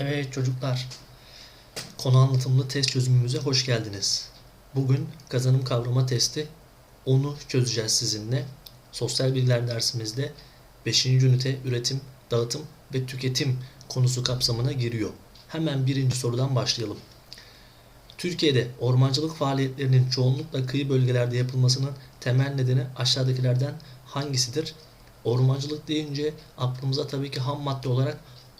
Evet çocuklar, konu anlatımlı test çözümümüze hoş geldiniz. Bugün kazanım kavrama testi, onu çözeceğiz sizinle. Sosyal bilgiler dersimizde 5. ünite üretim, dağıtım ve tüketim konusu kapsamına giriyor. Hemen birinci sorudan başlayalım. Türkiye'de ormancılık faaliyetlerinin çoğunlukla kıyı bölgelerde yapılmasının temel nedeni aşağıdakilerden hangisidir? Ormancılık deyince aklımıza tabii ki ham madde olarak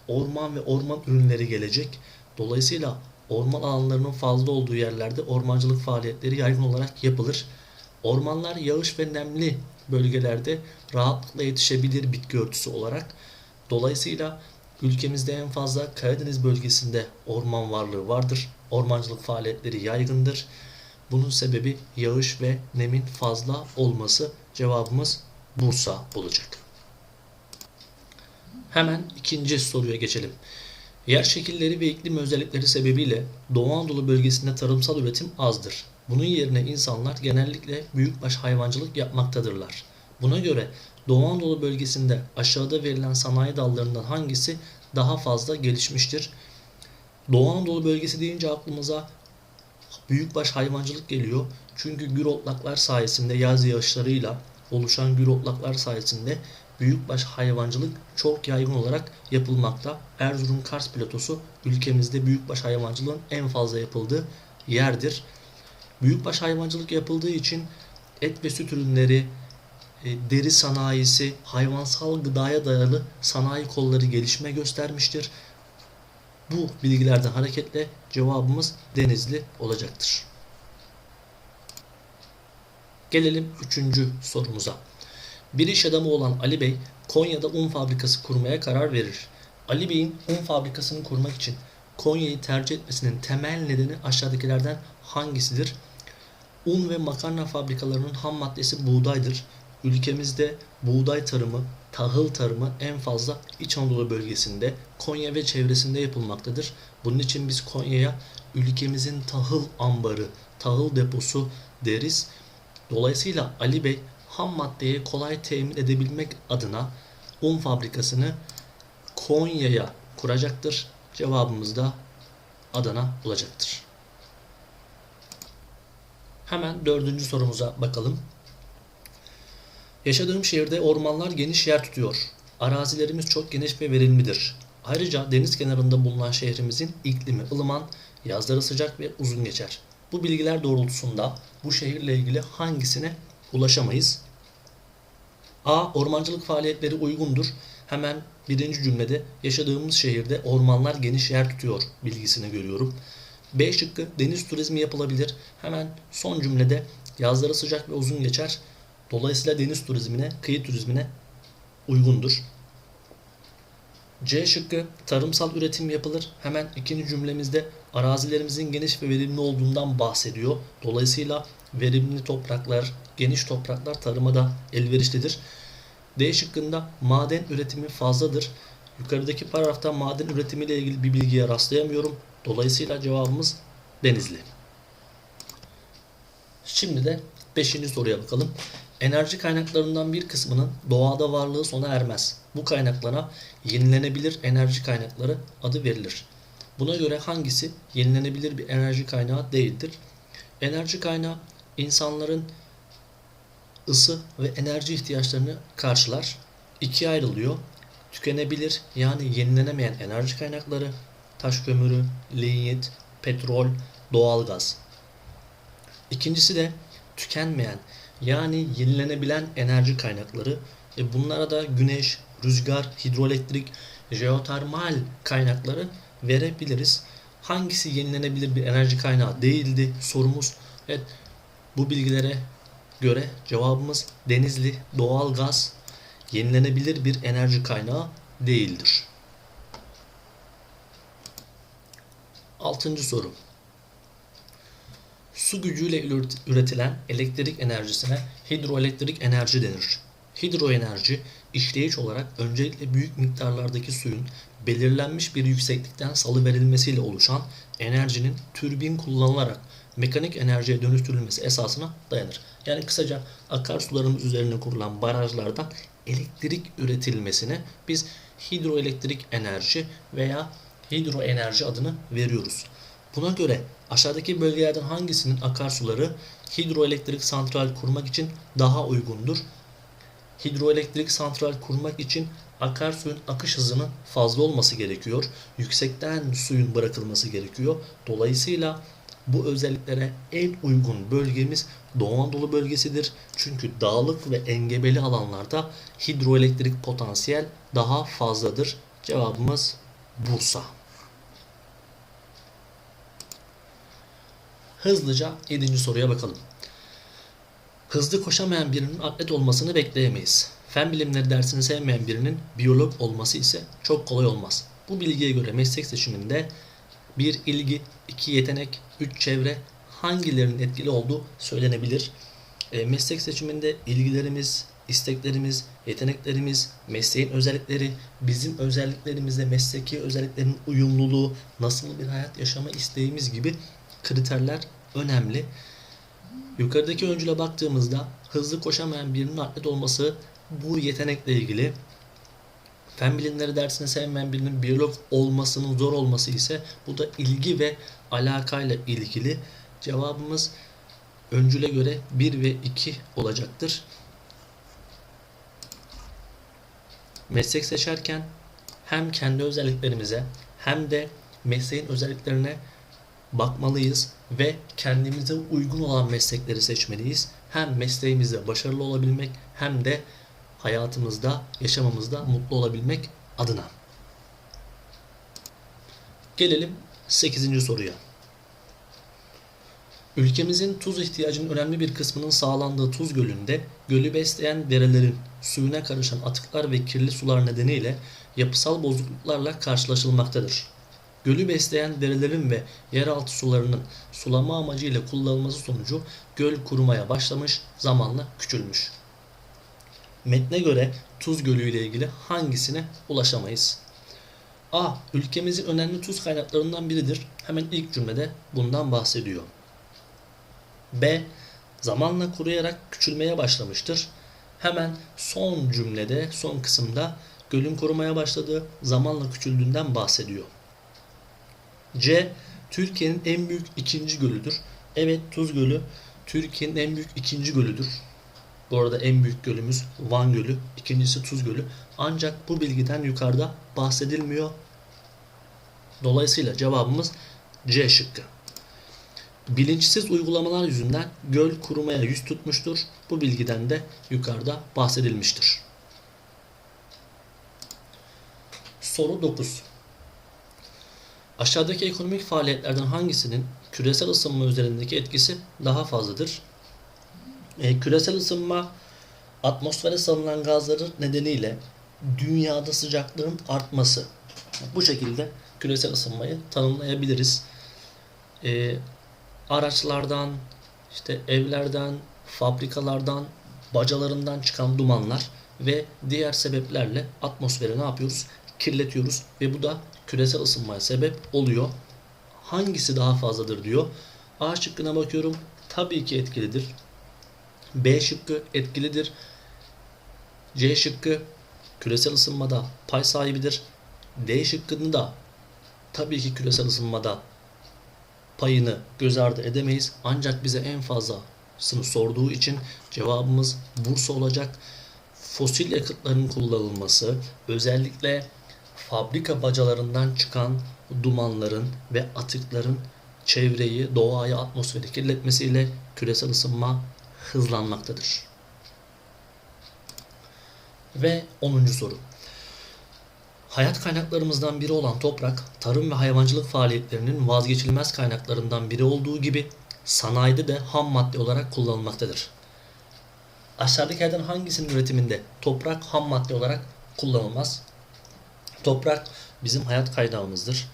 orman ve orman ürünleri gelecek. Dolayısıyla orman alanlarının fazla olduğu yerlerde ormancılık faaliyetleri yaygın olarak yapılır. Ormanlar yağış ve nemli bölgelerde rahatlıkla yetişebilir bitki örtüsü olarak. Dolayısıyla ülkemizde en fazla Karadeniz bölgesinde orman varlığı vardır. Ormancılık faaliyetleri yaygındır. Bunun sebebi yağış ve nemin fazla olması. Cevabımız Bursa olacak. Hemen ikinci soruya geçelim. Yer şekilleri ve iklim özellikleri sebebiyle Doğu Anadolu bölgesinde tarımsal üretim azdır. Bunun yerine insanlar genellikle büyükbaş hayvancılık yapmaktadırlar. Buna göre Doğu Anadolu bölgesinde aşağıda verilen sanayi dallarından hangisi daha fazla gelişmiştir? Doğu Anadolu bölgesi deyince aklımıza büyükbaş hayvancılık geliyor. Çünkü gür otlaklar sayesinde yaz yağışlarıyla oluşan gür otlaklar sayesinde büyükbaş hayvancılık çok yaygın olarak yapılmakta. Erzurum Kars platosu ülkemizde büyükbaş hayvancılığın en fazla yapıldığı yerdir. Büyükbaş hayvancılık yapıldığı için et ve süt ürünleri, e, deri sanayisi, hayvansal gıdaya dayalı sanayi kolları gelişme göstermiştir. Bu bilgilerden hareketle cevabımız Denizli olacaktır. Gelelim üçüncü sorumuza. Bir iş adamı olan Ali Bey Konya'da un fabrikası kurmaya karar verir. Ali Bey'in un fabrikasını kurmak için Konya'yı tercih etmesinin temel nedeni aşağıdakilerden hangisidir? Un ve makarna fabrikalarının ham maddesi buğdaydır. Ülkemizde buğday tarımı, tahıl tarımı en fazla İç Anadolu bölgesinde, Konya ve çevresinde yapılmaktadır. Bunun için biz Konya'ya ülkemizin tahıl ambarı, tahıl deposu deriz. Dolayısıyla Ali Bey ham maddeyi kolay temin edebilmek adına un fabrikasını Konya'ya kuracaktır. Cevabımız da Adana olacaktır. Hemen dördüncü sorumuza bakalım. Yaşadığım şehirde ormanlar geniş yer tutuyor. Arazilerimiz çok geniş ve verimlidir. Ayrıca deniz kenarında bulunan şehrimizin iklimi ılıman, yazları sıcak ve uzun geçer. Bu bilgiler doğrultusunda bu şehirle ilgili hangisine ulaşamayız? A. Ormancılık faaliyetleri uygundur. Hemen birinci cümlede yaşadığımız şehirde ormanlar geniş yer tutuyor bilgisini görüyorum. B şıkkı deniz turizmi yapılabilir. Hemen son cümlede yazları sıcak ve uzun geçer. Dolayısıyla deniz turizmine, kıyı turizmine uygundur. C şıkkı tarımsal üretim yapılır. Hemen ikinci cümlemizde arazilerimizin geniş ve verimli olduğundan bahsediyor. Dolayısıyla verimli topraklar, geniş topraklar tarıma da elverişlidir. D şıkkında maden üretimi fazladır. Yukarıdaki paragrafta maden üretimi ile ilgili bir bilgiye rastlayamıyorum. Dolayısıyla cevabımız Denizli. Şimdi de 5. soruya bakalım. Enerji kaynaklarından bir kısmının doğada varlığı sona ermez. Bu kaynaklara yenilenebilir enerji kaynakları adı verilir. Buna göre hangisi yenilenebilir bir enerji kaynağı değildir? Enerji kaynağı insanların ısı ve enerji ihtiyaçlarını karşılar. İkiye ayrılıyor. Tükenebilir yani yenilenemeyen enerji kaynakları, taş kömürü, linyit, petrol, doğalgaz. İkincisi de tükenmeyen yani yenilenebilen enerji kaynakları. E bunlara da güneş, rüzgar, hidroelektrik, jeotermal kaynakları verebiliriz. Hangisi yenilenebilir bir enerji kaynağı değildi sorumuz. Evet bu bilgilere göre cevabımız denizli doğal gaz yenilenebilir bir enerji kaynağı değildir. Altıncı soru. Su gücüyle üretilen elektrik enerjisine hidroelektrik enerji denir. Hidroenerji işleyiş olarak öncelikle büyük miktarlardaki suyun belirlenmiş bir yükseklikten salı verilmesiyle oluşan enerjinin türbin kullanılarak mekanik enerjiye dönüştürülmesi esasına dayanır. Yani kısaca akarsularımız üzerine kurulan barajlardan elektrik üretilmesine biz hidroelektrik enerji veya hidroenerji adını veriyoruz. Buna göre aşağıdaki bölgelerden hangisinin akarsuları hidroelektrik santral kurmak için daha uygundur? Hidroelektrik santral kurmak için akarsuyun akış hızının fazla olması gerekiyor. Yüksekten suyun bırakılması gerekiyor. Dolayısıyla bu özelliklere en uygun bölgemiz Doğu Anadolu bölgesidir. Çünkü dağlık ve engebeli alanlarda hidroelektrik potansiyel daha fazladır. Cevabımız Bursa. Hızlıca 7. soruya bakalım. Hızlı koşamayan birinin atlet olmasını bekleyemeyiz. Fen bilimleri dersini sevmeyen birinin biyolog olması ise çok kolay olmaz. Bu bilgiye göre meslek seçiminde bir ilgi, iki yetenek, üç çevre hangilerinin etkili olduğu söylenebilir. E, meslek seçiminde ilgilerimiz, isteklerimiz, yeteneklerimiz, mesleğin özellikleri, bizim özelliklerimizle mesleki özelliklerin uyumluluğu, nasıl bir hayat yaşama isteğimiz gibi kriterler önemli. Yukarıdaki öncüle baktığımızda hızlı koşamayan birinin atlet olması bu yetenekle ilgili. Fen bilimleri dersini sevmeyen birinin biyolog olmasının zor olması ise bu da ilgi ve alakayla ilgili. Cevabımız öncüle göre 1 ve 2 olacaktır. Meslek seçerken hem kendi özelliklerimize hem de mesleğin özelliklerine bakmalıyız ve kendimize uygun olan meslekleri seçmeliyiz. Hem mesleğimizde başarılı olabilmek hem de hayatımızda, yaşamamızda mutlu olabilmek adına. Gelelim 8. soruya. Ülkemizin tuz ihtiyacının önemli bir kısmının sağlandığı Tuz Gölü'nde gölü besleyen derelerin suyuna karışan atıklar ve kirli sular nedeniyle yapısal bozukluklarla karşılaşılmaktadır. Gölü besleyen derelerin ve yeraltı sularının sulama amacıyla kullanılması sonucu göl kurumaya başlamış, zamanla küçülmüş. Metne göre Tuz Gölü ile ilgili hangisine ulaşamayız? A. Ülkemizin önemli tuz kaynaklarından biridir. Hemen ilk cümlede bundan bahsediyor. B. Zamanla kuruyarak küçülmeye başlamıştır. Hemen son cümlede, son kısımda gölün korumaya başladığı, zamanla küçüldüğünden bahsediyor. C. Türkiye'nin en büyük ikinci gölüdür. Evet Tuz Gölü Türkiye'nin en büyük ikinci gölüdür. Bu arada en büyük gölümüz Van Gölü, ikincisi Tuz Gölü. Ancak bu bilgiden yukarıda bahsedilmiyor. Dolayısıyla cevabımız C şıkkı. Bilinçsiz uygulamalar yüzünden göl kurumaya yüz tutmuştur. Bu bilgiden de yukarıda bahsedilmiştir. Soru 9. Aşağıdaki ekonomik faaliyetlerden hangisinin küresel ısınma üzerindeki etkisi daha fazladır? E, küresel ısınma atmosfere salınan gazların nedeniyle dünyada sıcaklığın artması. Bu şekilde küresel ısınmayı tanımlayabiliriz. E, araçlardan, işte evlerden, fabrikalardan, bacalarından çıkan dumanlar ve diğer sebeplerle atmosferi ne yapıyoruz? Kirletiyoruz ve bu da küresel ısınmaya sebep oluyor. Hangisi daha fazladır diyor. A şıkkına bakıyorum. Tabii ki etkilidir. B şıkkı etkilidir. C şıkkı küresel ısınmada pay sahibidir. D şıkkını da tabii ki küresel ısınmada payını göz ardı edemeyiz. Ancak bize en fazlasını sorduğu için cevabımız Bursa olacak. Fosil yakıtların kullanılması, özellikle fabrika bacalarından çıkan dumanların ve atıkların çevreyi, doğayı, atmosferi kirletmesiyle küresel ısınma hızlanmaktadır. Ve 10. soru. Hayat kaynaklarımızdan biri olan toprak, tarım ve hayvancılık faaliyetlerinin vazgeçilmez kaynaklarından biri olduğu gibi sanayide de ham madde olarak kullanılmaktadır. Aşağıdakilerden hangisinin üretiminde toprak ham madde olarak kullanılmaz? Toprak bizim hayat kaynağımızdır.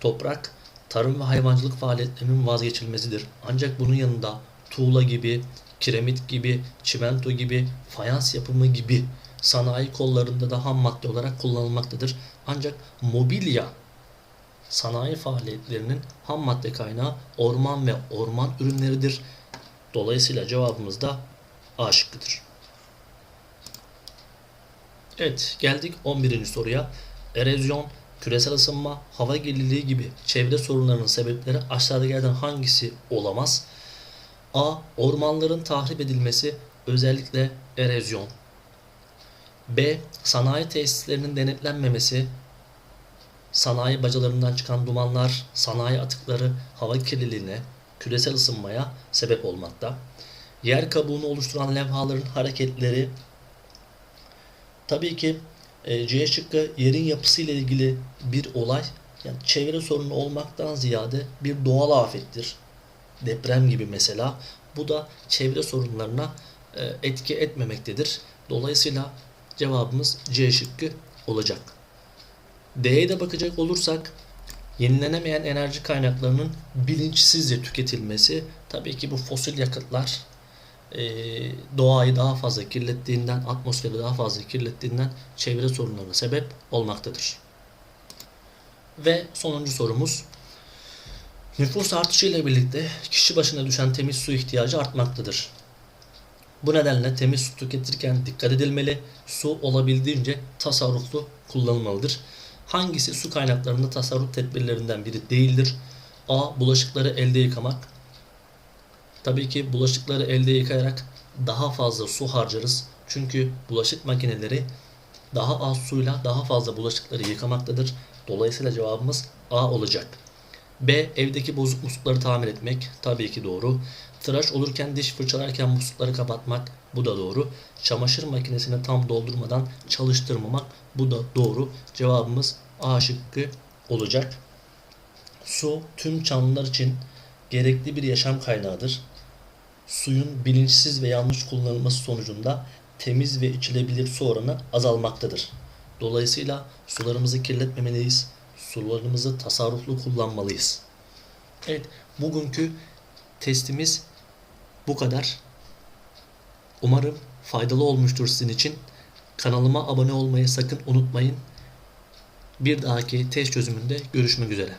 Toprak tarım ve hayvancılık faaliyetlerinin vazgeçilmesidir. Ancak bunun yanında tuğla gibi, kiremit gibi, çimento gibi, fayans yapımı gibi sanayi kollarında da ham madde olarak kullanılmaktadır. Ancak mobilya sanayi faaliyetlerinin ham madde kaynağı orman ve orman ürünleridir. Dolayısıyla cevabımız da A şıkkıdır. Evet geldik 11. soruya. Erozyon küresel ısınma, hava kirliliği gibi çevre sorunlarının sebepleri aşağıdakilerden hangisi olamaz? A. Ormanların tahrip edilmesi, özellikle erozyon. B. Sanayi tesislerinin denetlenmemesi, sanayi bacalarından çıkan dumanlar, sanayi atıkları hava kirliliğine, küresel ısınmaya sebep olmakta. Yer kabuğunu oluşturan levhaların hareketleri tabii ki e, C şıkkı yerin yapısı ile ilgili bir olay yani çevre sorunu olmaktan ziyade bir doğal afettir. Deprem gibi mesela. Bu da çevre sorunlarına e, etki etmemektedir. Dolayısıyla cevabımız C şıkkı olacak. D'ye de bakacak olursak yenilenemeyen enerji kaynaklarının bilinçsizce tüketilmesi tabii ki bu fosil yakıtlar e, doğayı daha fazla kirlettiğinden, atmosferi daha fazla kirlettiğinden çevre sorunlarına sebep olmaktadır. Ve sonuncu sorumuz. Nüfus artışıyla birlikte kişi başına düşen temiz su ihtiyacı artmaktadır. Bu nedenle temiz su tüketirken dikkat edilmeli, su olabildiğince tasarruflu kullanılmalıdır. Hangisi su kaynaklarında tasarruf tedbirlerinden biri değildir? A. Bulaşıkları elde yıkamak. Tabii ki bulaşıkları elde yıkayarak daha fazla su harcarız. Çünkü bulaşık makineleri daha az suyla daha fazla bulaşıkları yıkamaktadır. Dolayısıyla cevabımız A olacak. B. Evdeki bozuk muslukları tamir etmek. Tabii ki doğru. Tıraş olurken diş fırçalarken muslukları kapatmak. Bu da doğru. Çamaşır makinesini tam doldurmadan çalıştırmamak. Bu da doğru. Cevabımız A şıkkı olacak. Su tüm canlılar için gerekli bir yaşam kaynağıdır. Suyun bilinçsiz ve yanlış kullanılması sonucunda temiz ve içilebilir su oranı azalmaktadır. Dolayısıyla sularımızı kirletmemeliyiz. Sularımızı tasarruflu kullanmalıyız. Evet, bugünkü testimiz bu kadar. Umarım faydalı olmuştur sizin için. Kanalıma abone olmayı sakın unutmayın. Bir dahaki test çözümünde görüşmek üzere.